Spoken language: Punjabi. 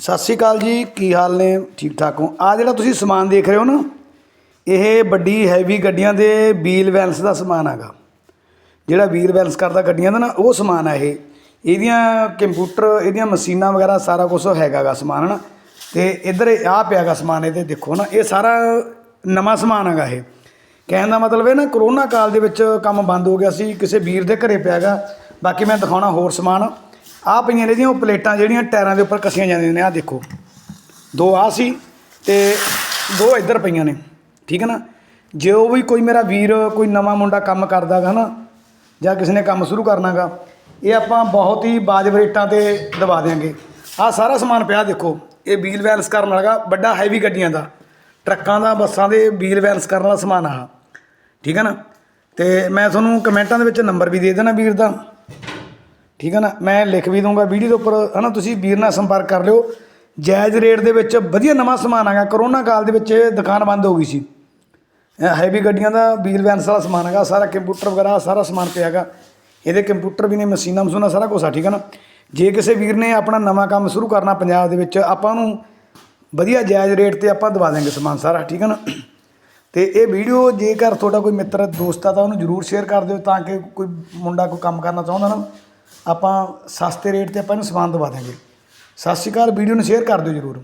ਸਤਿ ਸ਼੍ਰੀ ਅਕਾਲ ਜੀ, ਕੀ ਹਾਲ ਨੇ? ਠੀਕ ਠਾਕ ਹੋ। ਆ ਜਿਹੜਾ ਤੁਸੀਂ ਸਮਾਨ ਦੇਖ ਰਹੇ ਹੋ ਨਾ, ਇਹ ਵੱਡੀ ਹੈਵੀ ਗੱਡੀਆਂ ਦੇ ਵੀਲ ਬੈਲੈਂਸ ਦਾ ਸਮਾਨ ਹੈਗਾ। ਜਿਹੜਾ ਵੀਲ ਬੈਲੈਂਸ ਕਰਦਾ ਗੱਡੀਆਂ ਦਾ ਨਾ, ਉਹ ਸਮਾਨ ਆ ਇਹ। ਇਹਦੀਆਂ ਕੰਪਿਊਟਰ ਇਹਦੀਆਂ ਮਸ਼ੀਨਾਂ ਵਗੈਰਾ ਸਾਰਾ ਕੁਝ ਹੈਗਾਗਾ ਸਮਾਨ ਨਾ ਤੇ ਇੱਧਰ ਆ ਪਿਆਗਾ ਸਮਾਨ ਇਹਦੇ ਦੇਖੋ ਨਾ, ਇਹ ਸਾਰਾ ਨਵਾਂ ਸਮਾਨ ਹੈਗਾ ਇਹ। ਕਹਿਣ ਦਾ ਮਤਲਬ ਇਹ ਨਾ ਕਰੋਨਾ ਕਾਲ ਦੇ ਵਿੱਚ ਕੰਮ ਬੰਦ ਹੋ ਗਿਆ ਸੀ, ਕਿਸੇ ਵੀਰ ਦੇ ਘਰੇ ਪਿਆਗਾ। ਬਾਕੀ ਮੈਂ ਦਿਖਾਉਣਾ ਹੋਰ ਸਮਾਨ। ਆ ਪਈਆਂ ਨੇ ਇਹਦੀਆਂ ਉਹ ਪਲੇਟਾਂ ਜਿਹੜੀਆਂ ਟਾਇਰਾਂ ਦੇ ਉੱਪਰ ਕੱਸੀਆਂ ਜਾਂਦੀਆਂ ਨੇ ਆ ਦੇਖੋ। ਦੋ ਆ ਸੀ ਤੇ ਦੋ ਇੱਧਰ ਪਈਆਂ ਨੇ, ਠੀਕ ਹੈ ਨਾ? ਜੇ ਉਹ ਵੀ ਕੋਈ ਮੇਰਾ ਵੀਰ ਕੋਈ ਨਵਾਂ ਮੁੰਡਾ ਕੰਮ ਕਰਦਾ ਹੈ ਨਾ ਜਾਂ ਕਿਸੇ ਨੇ ਕੰਮ ਸ਼ੁਰੂ ਕਰਨਾਗਾ, ਇਹ ਆਪਾਂ ਬਹੁਤ ਹੀ ਵਾਜਬ ਰੇਟਾਂ ਤੇ ਦਵਾ ਦੇਾਂਗੇ ਆ ਸਾਰਾ ਸਮਾਨ ਪਿਆ ਦੇਖੋ, ਇਹ ਵੀਲ ਬੈਲੈਂਸ ਕਰਨ ਵਾਲਾ ਵੱਡਾ ਹੈਵੀ ਗੱਡੀਆਂ ਦਾ, ਟਰੱਕਾਂ ਦਾ, ਬੱਸਾਂ ਦੇ ਵੀਲ ਬੈਲੈਂਸ ਕਰਨ ਵਾਲਾ ਸਮਾਨ ਆ। ਠੀਕ ਹੈ ਨਾ? ਤੇ ਮੈਂ ਤੁਹਾਨੂੰ ਕਮੈਂਟਾਂ ਦੇ ਵਿੱਚ ਨੰਬਰ ਵੀ ਦੇ ਦੇਣਾ ਵੀਰ ਦਾ। ਠੀਕ ਹੈ ਨਾ? ਮੈਂ ਲਿਖ ਵੀ ਦੂੰਗਾ ਵੀਡੀਓ ਦੇ ਉੱਪਰ, ਹਨਾ? ਤੁਸੀਂ ਵੀਰ ਨਾਲ ਸੰਪਰਕ ਕਰ ਲਿਓ। ਜਾਇਜ਼ ਰੇਟ ਦੇ ਵਿੱਚ ਵਧੀਆ ਨਵਾਂ ਸਮਾਨ ਆਗਾ। ਕਰੋਨਾ ਕਾਲ ਦੇ ਵਿੱਚ ਇਹ ਦੁਕਾਨ ਬੰਦ ਹੋ ਗਈ ਸੀ। ਹੈਵੀ ਗੱਡੀਆਂ ਦਾ ਵੀਲ ਵੈਨਸ ਵਾਲਾ ਸਮਾਨ ਹੈਗਾ। ਸਾਰਾ ਕੰਪਿਊਟਰ ਵਗੈਰਾ, ਸਾਰਾ ਸਮਾਨ ਪਿਆ ਹੈਗਾ। ਇਹਦੇ ਕੰਪਿਊਟਰ ਵੀ ਨੇ ਮਸ਼ੀਨਾਂ ਮਸ਼ੂਨਾਂ ਸਾਰਾ ਕੁਛ ਆ, ਠੀਕ ਹੈ ਨਾ? ਜੇ ਕਿਸੇ ਵੀਰ ਨੇ ਆਪਣਾ ਨਵਾਂ ਕੰਮ ਸ਼ੁਰੂ ਕਰਨਾ ਪੰਜਾਬ ਦੇ ਵਿੱਚ, ਆਪਾਂ ਨੂੰ ਵਧੀਆ ਜਾਇਜ਼ ਰੇਟ ਤੇ ਆਪਾਂ ਦਵਾ ਦੇਂਗੇ ਸਮਾਨ ਸਾਰਾ, ਠੀਕ ਹੈ ਨਾ? ਤੇ ਇਹ ਵੀਡੀਓ ਜੇਕਰ ਤੁਹਾਡਾ ਕੋਈ ਮਿੱਤਰ, ਦੋਸਤ ਆ, ਤਾਂ ਉਹਨੂੰ ਜਰੂਰ ਸ਼ੇਅਰ ਕਰ ਦਿਓ ਤਾਂ ਕਿ ਕੋਈ ਮੁੰਡਾ ਕੋਈ ਕੰਮ ਕਰਨਾ ਚਾਹੁੰਦਾ ਨਾ। ਆਪਾਂ ਸਸਤੇ ਰੇਟ ਤੇ ਆਪਾਂ ਇਹਨੂੰ ਸਮਾਨ ਦਵਾ ਦਾਂਗੇ ਸਤਿ ਸ਼੍ਰੀ ਅਕਾਲ, ਵੀਡੀਓ ਨੂੰ ਸ਼ੇਅਰ ਕਰ ਦਿਓ ਜਰੂਰ।